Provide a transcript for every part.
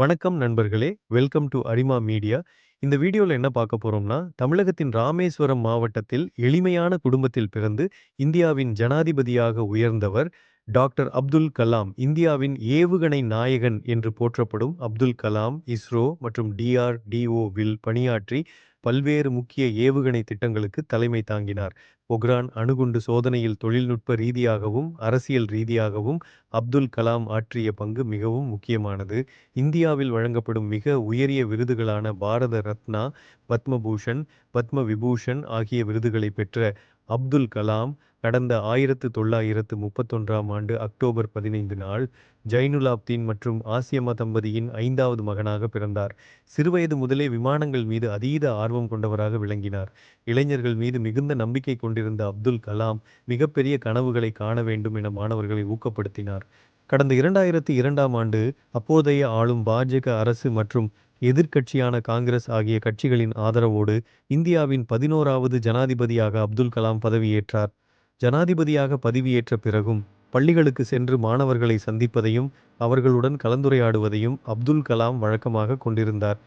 வணக்கம் நண்பர்களே. Welcome to Arima media இந்த வீடியோவில் என்ன பார்க்க போறோம்னா தமிழகத்தின் ராமேஸ்வரம் மாவட்டத்தில் எளிமையான குடும்பத்தில் பிறந்து இந்தியாவின் ஜனாதிபதியாக உயர்ந்தவர் டாக்டர் அப்துல் கலாம். இந்தியாவின் ஏவுகணை நாயகன் என்று போற்றப்படும் அப்துல் கலாம் இஸ்ரோ மற்றும் டிஆர்டிஓவில் பணியாற்றி பல்வேறு முக்கிய ஏவுகணை திட்டங்களுக்கு தலைமை தாங்கினார். பொக்ரான் அணுகுண்டு சோதனையில் தொழில்நுட்ப ரீதியாகவும் அரசியல் ரீதியாகவும் அப்துல் கலாம் ஆற்றிய பங்கு மிகவும் முக்கியமானது. இந்தியாவில் வழங்கப்படும் மிக உயரிய விருதுகளான பாரத ரத்னா பத்மபூஷன் பத்ம விபூஷன் ஆகிய விருதுகளை பெற்ற அப்துல் கலாம் கடந்த ஆயிரத்து தொள்ளாயிரத்து முப்பத்தொன்றாம் ஆண்டு அக்டோபர் பதினைந்து நாள் ஜைனுலாப்தீன் மற்றும் ஆசியம்மா தம்பதியின் ஐந்தாவது மகனாக பிறந்தார். சிறுவயது முதலே விமானங்கள் மீது அதீத ஆர்வம் கொண்டவராக விளங்கினார். இளைஞர்கள் மீது மிகுந்த நம்பிக்கை கொண்டிருந்த அப்துல் கலாம் மிகப்பெரிய கனவுகளை காண வேண்டும் என மாணவர்களை ஊக்கப்படுத்தினார். கடந்த இரண்டாயிரத்தி இரண்டாம் ஆண்டு அப்போதைய ஆளும் பாஜக அரசு மற்றும் எதிர்க்கட்சியான காங்கிரஸ் ஆகிய கட்சிகளின் ஆதரவோடு இந்தியாவின் பதினோராவது ஜனாதிபதியாக அப்துல் கலாம் பதவியேற்றார். ஜனாதிபதியாக பதவியேற்ற பிறகும் பள்ளிகளுக்கு சென்று மாணவர்களை சந்திப்பதையும் அவர்களுடன் கலந்துரையாடுவதையும் அப்துல் கலாம் வழக்கமாக கொண்டிருந்தார்.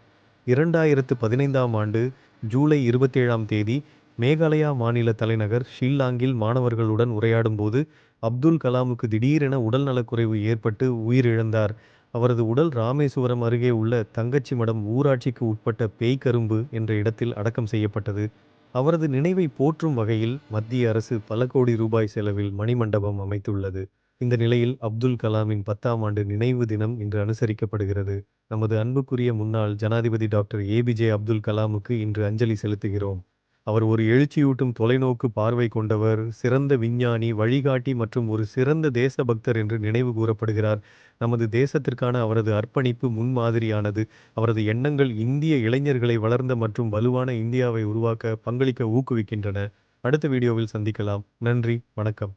இரண்டாயிரத்து பதினைந்தாம் ஆண்டு ஜூலை இருபத்தேழாம் தேதி மேகாலயா மாநில தலைநகர் ஷில்லாங்கில் மாணவர்களுடன் உரையாடும்போது அப்துல் கலாமுக்கு திடீரென உடல்நலக்குறைவு ஏற்பட்டு உயிரிழந்தார். அவரது உடல் ராமேசுவரம் அருகே உள்ள தங்கச்சி மடம் ஊராட்சிக்கு உட்பட்ட பேய்கரும்பு என்ற இடத்தில் அடக்கம் செய்யப்பட்டது. அவரது நினைவை போற்றும் வகையில் மத்திய அரசு பல கோடி ரூபாய் செலவில் மணிமண்டபம் அமைத்துள்ளது. இந்த நிலையில் அப்துல் கலாமின் பத்தாம் ஆண்டு நினைவு தினம் இன்று அனுசரிக்கப்படுகிறது. நமது அன்புக்குரிய முன்னாள் ஜனாதிபதி டாக்டர் ஏபிஜே அப்துல் கலாமுக்கு இன்று அஞ்சலி செலுத்துகிறோம். அவர் ஒரு எழுச்சியூட்டும் தொலைநோக்கு பார்வை கொண்டவர் சிறந்த விஞ்ஞானி வழிகாட்டி மற்றும் ஒரு சிறந்த தேசபக்தர் என்று நினைவு கூறப்படுகிறார். நமது தேசத்திற்கான அவரது அர்ப்பணிப்பு முன்மாதிரியானது. அவரது எண்ணங்கள் இந்திய இளைஞர்களை வளர்ந்த மற்றும் வலுவான இந்தியாவை உருவாக்க பங்களிக்க ஊக்குவிக்கின்றன. அடுத்த வீடியோவில் சந்திக்கலாம். நன்றி வணக்கம்.